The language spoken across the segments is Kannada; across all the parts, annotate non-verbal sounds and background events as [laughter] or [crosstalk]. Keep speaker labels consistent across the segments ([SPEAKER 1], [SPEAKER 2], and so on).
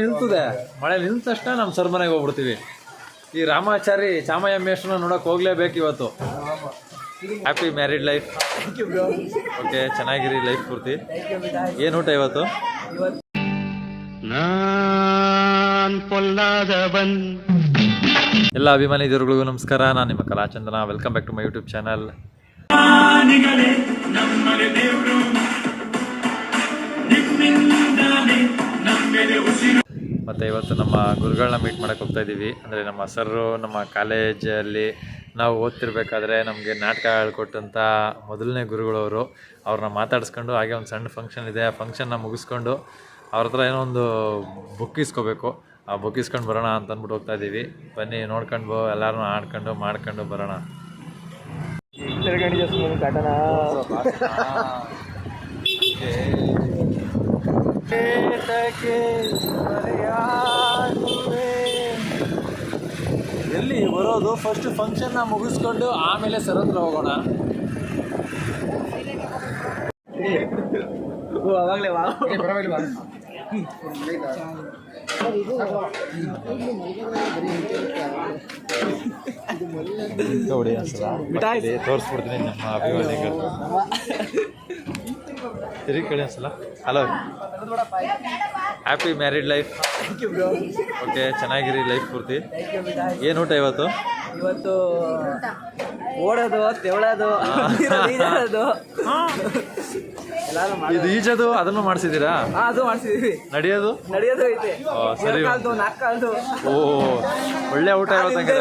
[SPEAKER 1] ನಿಲ್ತದೆ. ಮಳೆ ನಿಂತ ತಕ್ಷಣ ನಮ್ಮ ಸರ್ಮನೆಗೆ ಹೋಗ್ಬಿಡ್ತೀವಿ. ಈ ರಾಮಾಚಾರಿ ಚಾಮಯಮ್ಮೇಶ್ವರನ ನೋಡಕ್ಕೆ ಹೋಗ್ಲೇಬೇಕು ಇವತ್ತು. ಹ್ಯಾಪಿ ಮ್ಯಾರಿಡ್ ಲೈಫ್ ಓಕೆ ಚೆನ್ನಾಗಿರಿ ಲೈಫ್ ಪೂರ್ತಿ. ಏನು ಊಟ ಇವತ್ತು? ಎಲ್ಲ ಅಭಿಮಾನಿ ದೇವರುಗಳಿಗೂ ನಮಸ್ಕಾರ. ನಾನು ನಿಮ್ಮ Kalachandana. Welcome back to my YouTube channel ಮತ್ತು ಇವತ್ತು ನಮ್ಮ ಗುರುಗಳನ್ನ ಮೀಟ್ ಮಾಡೋಕೆ ಹೋಗ್ತಾ ಇದ್ದೀವಿ ಅಂದರೆ ನಮ್ಮ ಸರ್ರು ನಮ್ಮ ಕಾಲೇಜಲ್ಲಿ ನಾವು ಓದ್ತಿರ್ಬೇಕಾದ್ರೆ ನಮಗೆ ನಾಟಕ ಹೇಳ್ಕೊಟ್ಟಂಥ ಮೊದಲನೇ ಗುರುಗಳವರು ಅವ್ರನ್ನ ಮಾತಾಡಿಸ್ಕೊಂಡು ಹಾಗೆ ಒಂದು ಸಣ್ಣ ಫಂಕ್ಷನ್ ಇದೆ. ಆ ಫಂಕ್ಷನ್ನ ಮುಗಿಸ್ಕೊಂಡು ಅವ್ರ ಹತ್ರ ಏನೋ ಒಂದು ಬುಕ್ ಇಸ್ಕೋಬೇಕು. ಆ ಬುಕ್ ಇಸ್ಕೊಂಡು ಬರೋಣ ಅಂತ ಅಂದ್ಬಿಟ್ಟು ಹೋಗ್ತಾ ಇದ್ದೀವಿ ಬನ್ನಿ ನೋಡ್ಕೊಂಡು ಬೋ ಎಲ್ಲರೂ ಆಡ್ಕೊಂಡು ಮಾಡ್ಕೊಂಡು ಬರೋಣ. ಎಲ್ಲಿ ಬರೋದು? ಫಸ್ಟ್ ಫಂಕ್ಷನ್ನ ಮುಗಿಸ್ಕೊಂಡು ಆಮೇಲೆ ಸರ್ ಹತ್ರ ಹೋಗೋಣ ನೋಡಿ ಅನ್ಸಲ್ಲ ತೋರಿಸ್ಬಿಡ್ತೀನಿ ನಮ್ಮ ಅಭಿಮಾನಿಗಳು ತಿರುಗಿ ಕಡೆ ಅನ್ಸಲ್ಲ. Hello happy married life okay ಚೆನ್ನಾಗಿರಿ ಲೈಫ್ ಪೂರ್ತಿ. ಏನು ಊಟ ಇವತ್ತು?
[SPEAKER 2] ಇವತ್ತು ಓಡೋದು ತೆವಳೋದು [laughs]
[SPEAKER 1] ಇದು ಈಜದು ಅದನ್ನು ಮಾಡಿಸಿದ್ದೀರಾ?
[SPEAKER 2] ಅದು ಮಾಡ್ಸಿದೀವಿ.
[SPEAKER 1] ನಡೆಯೋದು?
[SPEAKER 2] ನಡೆಯೋದು ಐತೆ.
[SPEAKER 1] ಓ, ಸರಿ.
[SPEAKER 2] ಕಾಲ್ದು ನಾಲ್ಕು ಕಾಲ್ದು
[SPEAKER 1] ಓ ಒಳ್ಳೆ ಊಟ ಇವತ್ತಂಗೆ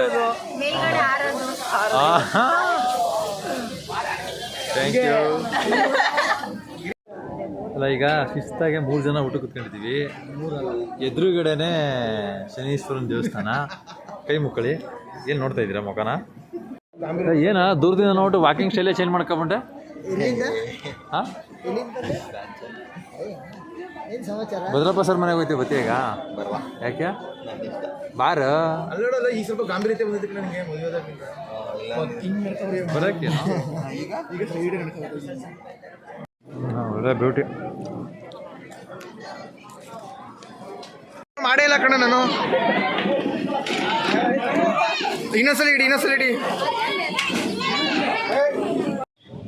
[SPEAKER 1] ಥ್ಯಾಂಕ್ ಯು ಈಗ ಶಿಸ್ತಾಗೆ ಮೂರು ಜನ ಊಟ ಕುತ್ಕೊಂಡಿದ್ದೀವಿ. ಎದುರುಗಡೆನೆ ಶನೀಶ್ವರನ ದೇವಸ್ಥಾನ ಕೈ ಮುಕ್ಕಳಿ. ಏನು ನೋಡ್ತಾ ಇದ್ದೀರಾ ಮುಖನ ಏನ ದೂರದಿಂದ ನೋಡಿ ವಾಕಿಂಗ್ ಸ್ಟೈಲೇ ಚೇಂಜ್ ಮಾಡ್ಕೊಂಬಿಟ್ಟೆ ಹಾಂ? ಭದ್ರಪ್ಪ ಸರ್ ಮನೆಗೆ ಹೋಗ್ತೀವಿ ಬತ್ತಿ ಈಗ? ಯಾಕೆ? ಬಾರ.
[SPEAKER 3] ಈ ಸ್ವಲ್ಪ ಗಾಂಭೀರ್ಯತೆ ಬಂದಿದ್ದಕ್ಕೆ ನನಗೆ ಮದುವೆದಾಗಿಂದ
[SPEAKER 1] ಬರಕ್ಕೆ
[SPEAKER 3] ಈಗ ಸೈಡ್
[SPEAKER 1] ಒಳ್ಳೆ ಬ್ಯೂಟಿ
[SPEAKER 3] ಮಾಡೇ ಇಲ್ಲ ಕಣ ನಾನು. ಇನ್ನೊಂದ್ಸಲ ಇಡಿ ಇನ್ನೊಂದ್ಸಲ ಇಡಿ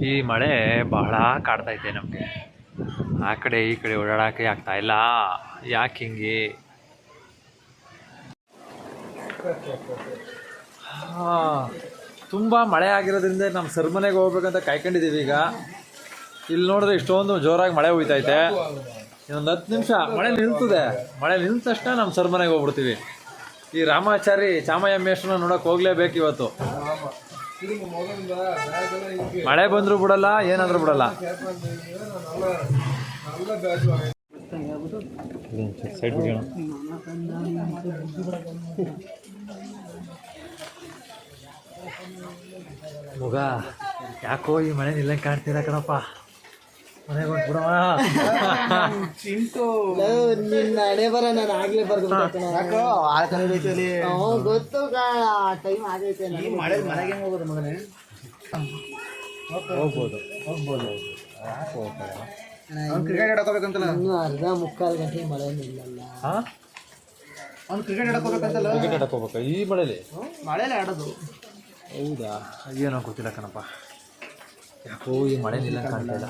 [SPEAKER 1] ಈ ಮಳೆ ಬಹಳ ಕಾಡ್ತೈತೆ ನಮಗೆ. ಆ ಕಡೆ ಈ ಕಡೆ ಓಡಾಡಕ್ಕೆ ಆಗ್ತಾ ಇಲ್ಲ. ಯಾಕೆ ಹಿಂಗೆ? ತುಂಬ ಮಳೆ ಆಗಿರೋದ್ರಿಂದ ನಮ್ಮ ಸರ್ಮನೆಗೆ ಹೋಗ್ಬೇಕಂತ ಕಾಯ್ಕೊಂಡಿದ್ದೀವಿ ಈಗ. ಇಲ್ಲಿ ನೋಡಿದ್ರೆ ಇಷ್ಟೊಂದು ಜೋರಾಗಿ ಮಳೆ ಹೋಯ್ತೈತೆ ಇನ್ನೊಂದು ಹತ್ತು ನಿಮಿಷ ಮಳೆ ನಿಲ್ತದೆ. ಮಳೆ ನಿಂತ ತಕ್ಷಣ ನಮ್ಮ ಸರ್ ಮನೆಗೆ ಹೋಗ್ಬಿಡ್ತೀವಿ. ಈ ರಾಮಾಚಾರಿ ಚಾಮಯ್ಯ ಮೇಷ್ಟ್ರನ್ನ ನೋಡಕ್ಕೆ ಹೋಗ್ಲೇಬೇಕು ಇವತ್ತು. ಮಳೆ ಬಂದರೂ ಬಿಡಲ್ಲ, ಏನಾದರೂ ಬಿಡಲ್ಲ. ಮಗ, ಯಾಕೋ ಈ ಮಳೆ ನಿಲ್ಲಂಗೆ ಕಾಣ್ತಿಲ್ಲ ಕಣಪ್ಪ. ಮನೆಗೆ ಹೊಂಟ್ ಬಿಡವ
[SPEAKER 2] ನಿನ್ನ ಹಣೆ ಬರ ನಾನು ಆಗ್ಲೇ ಬರ್ದು
[SPEAKER 3] ಯಾಕೋ ಆ ಕಡೆ ಐತಲ್ಲಿ
[SPEAKER 2] ಗೊತ್ತು ಟೈಮ್ ಆಗೈತೆ ನನಗೆ.
[SPEAKER 3] ಮಳೆ ಮನೆಗೆ ಹೋಗೋದು ಮಗನೇ?
[SPEAKER 1] ಹೋಗ್ಬೋದು. ಹೋಗ್ಬೋದು
[SPEAKER 3] ಅವ್ನು ಕ್ರಿಕೆಟ್ ಆಡ್ಕೋಬೇಕಂತಲ್ಲ?
[SPEAKER 2] ಇನ್ನು ಅರ್ಧ ಮುಕ್ಕಾಲು ಗಂಟೆ ಮಳೆ ನಿಲ್ಲಲ್ಲ
[SPEAKER 3] ಅವ್ನು ಕ್ರಿಕೆಟ್ ಆಡ್ಕೋಬೇಕಂತಲ್ಲ?
[SPEAKER 1] ಕ್ರಿಕೆಟ್ ಆಡಕ್ಕೆ ಈ ಮಳೆಲಿ?
[SPEAKER 3] ಮಳೆಲಿ ಆಡೋದು.
[SPEAKER 1] ಹೌದಾ? ಏನೋ ಗೊತ್ತಿಲ್ಲ ಕಣಪ್ಪ. ಯಾಕೋ ಈ ಮಳೆ ನಿಲ್ಲ ಕಾಣ್ತಾ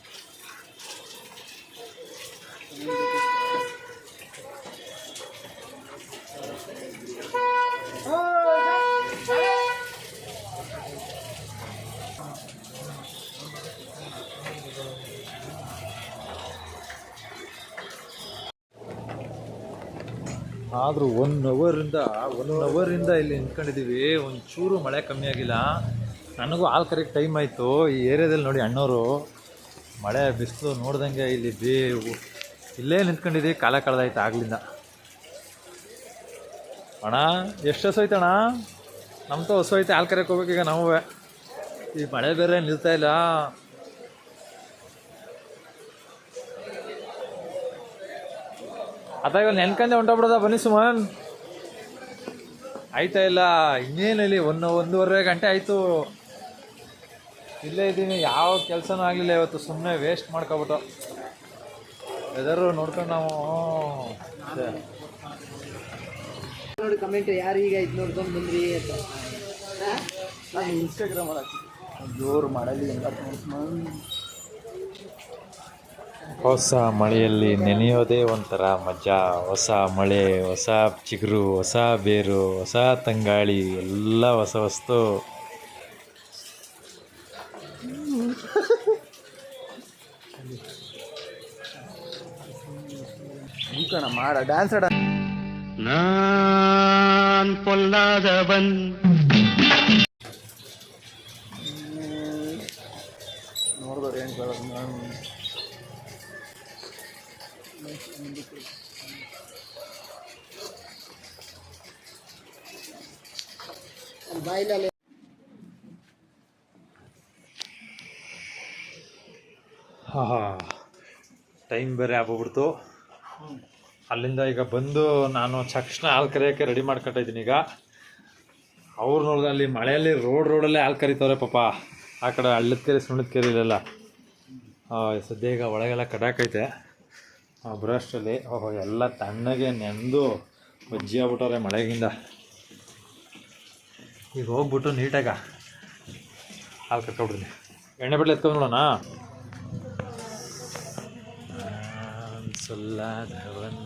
[SPEAKER 1] ಆದರೂ ಒನ್ ಅವರಿಂದ ಒನ್ ಅವರಿಂದ ಇಲ್ಲಿ ನಿಂತ್ಕೊಂಡಿದ್ದೀವಿ. ಒಂಚೂರು ಮಳೆ ಕಮ್ಮಿ ಆಗಿಲ್ಲ. ನನಗೂ ಹಾಲು ಕರೆಕ್ಟ್ ಟೈಮ್ ಆಯಿತು. ಈ ಏರಿಯಾದಲ್ಲಿ ನೋಡಿ ಅಣ್ಣವರು ಮಳೆ ಬಿಸಿಲು ನೋಡ್ದಂಗೆ ಇಲ್ಲಿ ಬೇ ಇಲ್ಲೇ ನಿಂತ್ಕೊಂಡಿದ್ದೀವಿ. ಕಾಲ ಕಳೆದಾಯ್ತು ಆಗ್ಲಿಂದ. ಅಣ್ಣ, ಎಷ್ಟು ಹಸು ಐತೆ ಅಣ್ಣ ನಮ್ದು ಹಸು ಐತೆ. ಹಾಲು ಕರೆಕ್ಟ್ ಹೋಗ್ಬೇಕೀಗ ನಾವು. ಈ ಮಳೆ ಬೇರೆ ನಿಲ್ತಾ ಇಲ್ಲ. ಇವಾಗ ನೆನ್ಕಂದೆ ಹೊಂಟೋಗ್ಬಿಡೋದ ಬನ್ನಿ ಸುಮನ್. ಆಯ್ತಾ ಇಲ್ಲ ಇನ್ನೇನು ಇಲ್ಲಿ ಒಂದು ಒಂದೂವರೆ ಗಂಟೆ ಆಯಿತು. ಇಲ್ಲೇ ಇದ್ದೀನಿ ಯಾವ ಕೆಲಸನೂ ಆಗಲಿಲ್ಲ ಇವತ್ತು ಸುಮ್ಮನೆ ವೇಸ್ಟ್ ಮಾಡ್ಕೊಬಿಟ್ಟು. ವೆದರು ನೋಡ್ಕೊಂಡು ನಾವು
[SPEAKER 2] ನೋಡಿ ಕಮೆಂಟ್ ಯಾರು ಈಗ ಇದು ನೋಡ್ಕೊಂಡು ಬಂದ್ರಿ ಅಂತ.
[SPEAKER 3] ನಾನು ಇನ್ಸ್ಟಾಗ್ರಾಮ್ ಜೋರು ಮಾಡಲಿ ಎಲ್ಲ
[SPEAKER 1] ಹೊಸ ಮಳೆಯಲ್ಲಿ ನೆನೆಯೋದೇ ಒಂಥರ ಮಜಾ. ಹೊಸ ಮಳೆ ಹೊಸ ಚಿಗುರು ಹೊಸ ಬೇರು ಹೊಸ ತಂಗಾಳಿ ಎಲ್ಲ ಹೊಸ ವಸ್ತು.
[SPEAKER 3] ಮಾಡ ಡ್ಯಾನ್ಸ್ ಆಡ.
[SPEAKER 4] நான்
[SPEAKER 2] ಬಾಯಿಲಲ್ಲಿ
[SPEAKER 1] ಹಾಂ ಟೈಮ್ ಬೇರೆ ಆಗೋಗ್ಬಿಡ್ತು ಅಲ್ಲಿಂದ ಈಗ ಬಂದು ನಾನು ತಕ್ಷಣ ಹಾಲು ಕರೆಯೋಕ್ಕೆ ರೆಡಿ ಮಾಡ್ಕೊಟ್ಟಿದ್ದೀನಿ ಈಗ. ಅವ್ರು ನೋಡಿದ್ರೆ ಅಲ್ಲಿ ಮಳೆಯಲ್ಲಿ ರೋಡ್ ರೋಡಲ್ಲೇ ಹಾಲು ಕರಿತವ್ರೆ ಪಾಪ. ಆ ಕಡೆ ಹಳ್ಳದ ಕೆರೆ ಸುಣ್ಣದ ಕೆರೆ ಇಲ್ಲೆಲ್ಲ. ಸದ್ಯ ಈಗ ಒಳಗೆಲ್ಲ ಕಡಾಕೈತೆ. ಬ್ರಷ್ಟಲ್ಲಿ ಓಹೋ, ಎಲ್ಲ ತಣ್ಣಗೆ ನೆಂದು ಬಜ್ಜಿ ಆಗ್ಬಿಟ್ಟವ್ರೆ ಮಳೆಗಿಂದ. ಈಗ ಹೋಗ್ಬಿಟ್ಟು ನೀಟಾಗ ಹಾಲು ಕರ್ಕೊಬಿಡ್ರಿ ಎಣ್ಣೆ ಬಿಡ್ಲಿ ಎತ್ಕೊಂಡು ನೋಡೋಣ ಸೊಲ್ಲಾದವನ್